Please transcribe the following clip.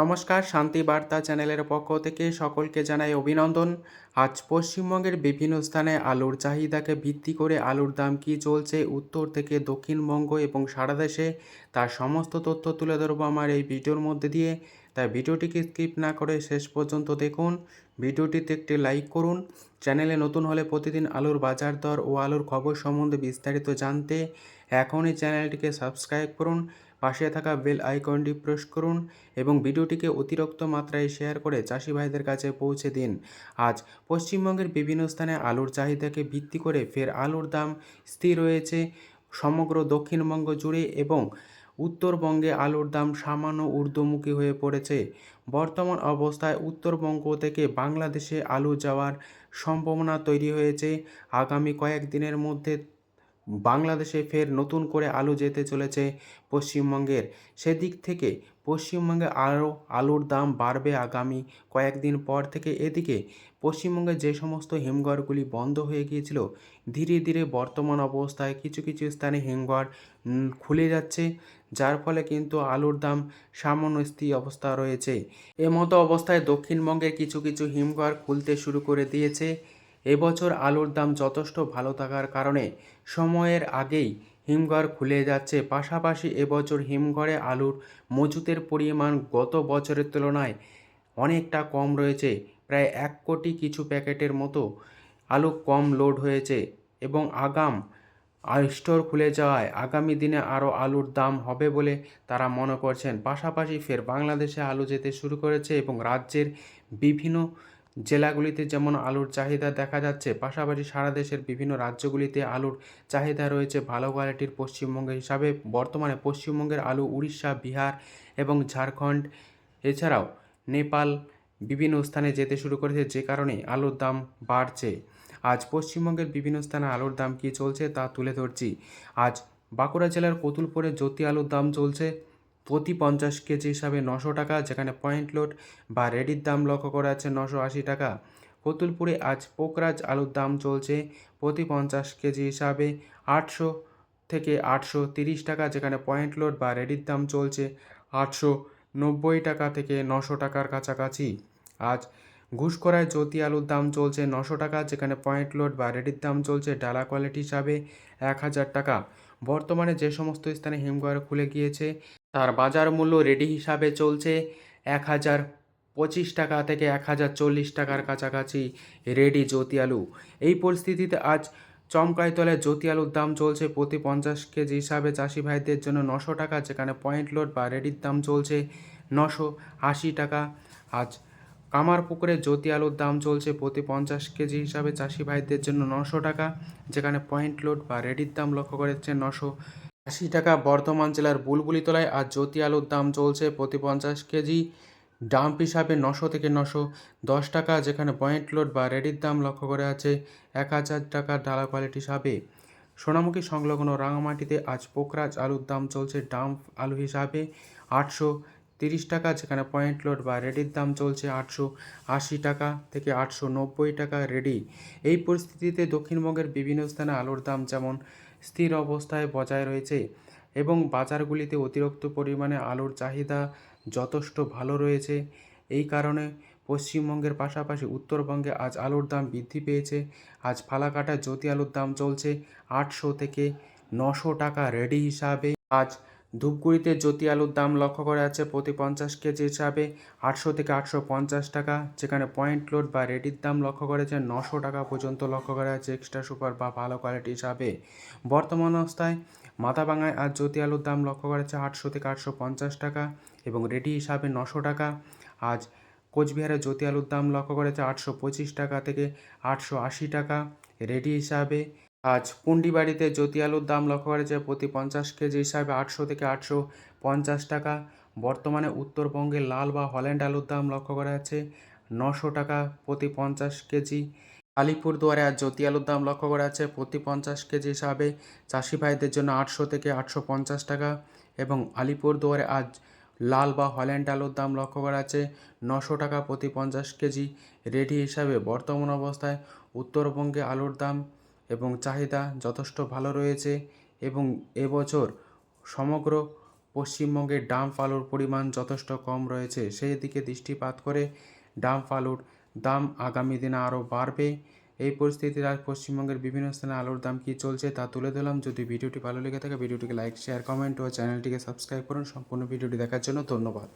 নমস্কার, শান্তি বার্তা চ্যানেলের পক্ষ থেকে সকলকে জানাই অভিনন্দন। আজ পশ্চিমবঙ্গের বিভিন্ন স্থানে আলুর চাহিদাকে ভিত্তি করে আলুর দাম কী চলছে উত্তর থেকে দক্ষিণবঙ্গ এবং সারা দেশে? তার সমস্ত তথ্য তুলে ধরবো আমার এই ভিডিওর মধ্যে দিয়ে। তাই ভিডিওটিকে স্কিপ না করে শেষ পর্যন্ত দেখুন। ভিডিওটিতে একটি লাইক করুন। চ্যানেলে নতুন হলে প্রতিদিন আলুর বাজার দর ও আলুর খবর সম্বন্ধে বিস্তারিত জানতে এখনই চ্যানেলটিকে সাবস্ক্রাইব করুন। পাশে থাকা বেল আইকনটি প্রেস করুন এবং ভিডিওটিকে অতিরিক্ত মাত্রায় শেয়ার করে চাষি ভাইদের কাছে পৌঁছে দিন। আজ পশ্চিমবঙ্গের বিভিন্ন স্থানে আলুর চাহিদাকে ভিত্তি করে ফের আলুর দাম স্থির রয়েছে সমগ্র দক্ষিণবঙ্গ জুড়ে এবং উত্তরবঙ্গে আলুর দাম সামান্য ঊর্ধ্বমুখী হয়ে পড়েছে। বর্তমান অবস্থায় উত্তরবঙ্গ থেকে বাংলাদেশে আলু যাওয়ার সম্ভাবনা তৈরি হয়েছে। আগামী কয়েকদিনের মধ্যে বাংলাদেশে ফের নতুন করে আলু যেতে চলেছে পশ্চিমবঙ্গের। সেদিক থেকে পশ্চিমবঙ্গে আরও আলুর দাম বাড়বে আগামী কয়েকদিন পর থেকে। এদিকে পশ্চিমবঙ্গে যে সমস্ত হিমঘরগুলি বন্ধ হয়ে গিয়েছিল, ধীরে ধীরে বর্তমান অবস্থায় কিছু কিছু স্থানে হিমঘর খুলে যাচ্ছে, যার ফলে কিন্তু আলুর দাম সামান্য স্থির অবস্থা রয়েছে। এমতো অবস্থায় দক্ষিণবঙ্গের কিছু কিছু হিমঘর খুলতে শুরু করে দিয়েছে। এবছর আলুর দাম যথেষ্ট ভালো থাকার কারণে সময়ের আগেই হিমঘর খুলে যাচ্ছে। পাশাপাশি এবছর হিমঘরে আলুর মজুতের পরিমাণ গত বছরের তুলনায় অনেকটা কম রয়েছে। প্রায় এক কোটি কিছু প্যাকেটের মতো আলু কম লোড হয়েছে এবং আগাম স্টোর খুলে যাওয়ায় আগামী দিনে আরও আলুর দাম হবে বলে তারা মনে করছেন। পাশাপাশি ফের বাংলাদেশে আলু যেতে শুরু করেছে এবং রাজ্যের বিভিন্ন জেলাগুলিতে যেমন আলুর চাহিদা দেখা যাচ্ছে, পাশাপাশি সারা দেশের বিভিন্ন রাজ্যগুলিতে আলুর চাহিদা রয়েছে ভালো কোয়ালিটির পশ্চিমবঙ্গ হিসাবে। বর্তমানে পশ্চিমবঙ্গের আলু উড়িষ্যা, বিহার এবং ঝাড়খণ্ড, এছাড়াও নেপাল বিভিন্ন স্থানে যেতে শুরু করেছে, যে কারণে আলুর দাম বাড়ছে। আজ পশ্চিমবঙ্গের বিভিন্ন স্থানে আলুর দাম কী চলছে তা তুলে ধরছি। আজ বাঁকুড়া জেলার কতুলপুরে জ্যোতি আলুর দাম চলছে প্রতি পঞ্চাশ কেজি হিসাবে নশো টাকা, যেখানে পয়েন্ট লোড বা রেডির দাম লক্ষ্য করা আছে নশো আশি টাকা। কতুলপুরে আজ পোকরাজ আলুর দাম চলছে প্রতি পঞ্চাশ কেজি হিসাবে আটশো থেকে আটশো তিরিশ টাকা, যেখানে পয়েন্ট লোড বা রেডির দাম চলছে আটশো নব্বই টাকা থেকে নশো টাকার কাছাকাছি। আজ ঘুষকরায় জ্যোতি আলুর দাম চলছে নশো টাকা, যেখানে পয়েন্ট লোড বা রেডির দাম চলছে ডালা কোয়ালিটি হিসাবে এক হাজার টাকা। বর্তমানে যে সমস্ত স্থানে হিমঘর খুলে গিয়েছে তার বাজার মূল্য রেডি হিসাবে চলছে এক হাজার পঁচিশ টাকা থেকে এক হাজার চল্লিশ টাকার কাছাকাছি রেডি জ্যোতি আলু এই পরিস্থিতিতে আজ চমকাই তলায় জ্যোতি আলুর দাম চলছে প্রতি পঞ্চাশ কেজি হিসাবে চাষি ভাইদের জন্য নশো টাকা, যেখানে পয়েন্ট লোড বা রেডির দাম চলছে নশো আশি টাকা। আজ কামারপুকুরে জ্যোতি আলুর দাম চলছে প্রতি পঞ্চাশ কেজি হিসাবে চাষি ভাইদের জন্য নশো টাকা, যেখানে পয়েন্ট লোড বা রেডির দাম লক্ষ্য করেছে নশো আশি টাকা বর্ধমান জেলার বুলবুলিতলায় আজ জ্যোতি আলুর দাম চলছে প্রতি পঞ্চাশ কেজি। ডাম্প হিসাবে নশো থেকে নশো দশ টাকা, যেখানে পয়েন্ট লোড বা রেডির দাম লক্ষ্য করে আছে এক হাজার টাকা ডালা কোয়ালিটি হিসাবে। সোনামুখী সংলগ্ন রাঙামাটিতে আজ পোকরাজ আলুর দাম চলছে ডাম্প আলু হিসাবে আটশো তিরিশ টাকা, যেখানে পয়েন্ট লোড বা রেডির দাম চলছে আটশো আশি টাকা থেকে আটশো নব্বই টাকা রেডি। এই পরিস্থিতিতে দক্ষিণবঙ্গের বিভিন্ন স্থানে আলুর দাম যেমন স্থির অবস্থায় বজায় রয়েছে এবং বাজারগুলিতে অতিরিক্ত পরিমাণে আলুর চাহিদা যথেষ্ট ভালো রয়েছে। এই কারণে পশ্চিমবঙ্গের পাশাপাশি উত্তরবঙ্গে আজ আলুর দাম বৃদ্ধি পেয়েছে। আজ ফালাকাটা জ্যোতি আলুর দাম চলছে আটশো থেকে নশো টাকা রেডি হিসাবে। আজ ধূপগুড়িতে জ্যোতি আলুর দাম লক্ষ্য করা যাচ্ছে প্রতি পঞ্চাশ কেজি হিসাবে আটশো থেকে আটশো পঞ্চাশ টাকা, যেখানে পয়েন্ট লোড বা রেডির দাম লক্ষ্য করা যাচ্ছে নশো টাকা পর্যন্ত লক্ষ্য করা যাচ্ছে এক্সট্রা সুপার বা ভালো কোয়ালিটি হিসাবে। বর্তমান অবস্থায় মাথাভাঙায় আর জ্যোতি আলুর দাম লক্ষ্য করা যাচ্ছে আটশো থেকে আটশো পঞ্চাশ টাকা এবং রেডি হিসাবে নশো টাকা। আজ কোচবিহারে জ্যোতি আলুর দাম লক্ষ্য করা যাচ্ছে আটশো পঁচিশ টাকা থেকে আটশো আশি টাকা। রেডি হিসাবে আজ পুন্ডিবাড়িতে জ্যোতি আলুর দাম লক্ষ্য করা যায় প্রতি পঞ্চাশ কেজি হিসাবে আটশো থেকে আটশো পঞ্চাশ টাকা। বর্তমানে উত্তরবঙ্গে লাল বা হল্যান্ড আলুর দাম লক্ষ্য করা যাচ্ছে নশো টাকা প্রতি পঞ্চাশ কেজি। আলিপুরদুয়ারে আজ জ্যোতি আলুর দাম লক্ষ্য করা যাচ্ছে প্রতি পঞ্চাশ কেজি হিসাবে চাষি ভাইদের জন্য আটশো থেকে আটশো পঞ্চাশ টাকা এবং আলিপুরদুয়ারে আজ লাল বা হল্যান্ড আলুর দাম লক্ষ্য করা যাচ্ছে নশো টাকা প্রতি পঞ্চাশ কেজি। রেডি হিসাবে বর্তমান অবস্থায় উত্তরবঙ্গে আলুর দাম এবং চাহিদা যথেষ্ট ভালো রয়েছে এবং এবছর সমগ্র পশ্চিমবঙ্গে ডাম্প আলুর পরিমাণ যথেষ্ট কম রয়েছে। সেই দিকে দৃষ্টিপাত করে ডাম্প আলুর দাম আগামী দিনে আরও বাড়বে। এই পরিস্থিতিতে আজ পশ্চিমবঙ্গের বিভিন্ন স্থানে আলুর দাম কী চলছে তা তুলে ধরলাম। যদি ভিডিওটি ভালো লেগে থাকে, ভিডিওটিকে লাইক শেয়ার কমেন্ট ও চ্যানেলটিকে সাবস্ক্রাইব করুন। সম্পূর্ণ ভিডিওটি দেখার জন্য ধন্যবাদ।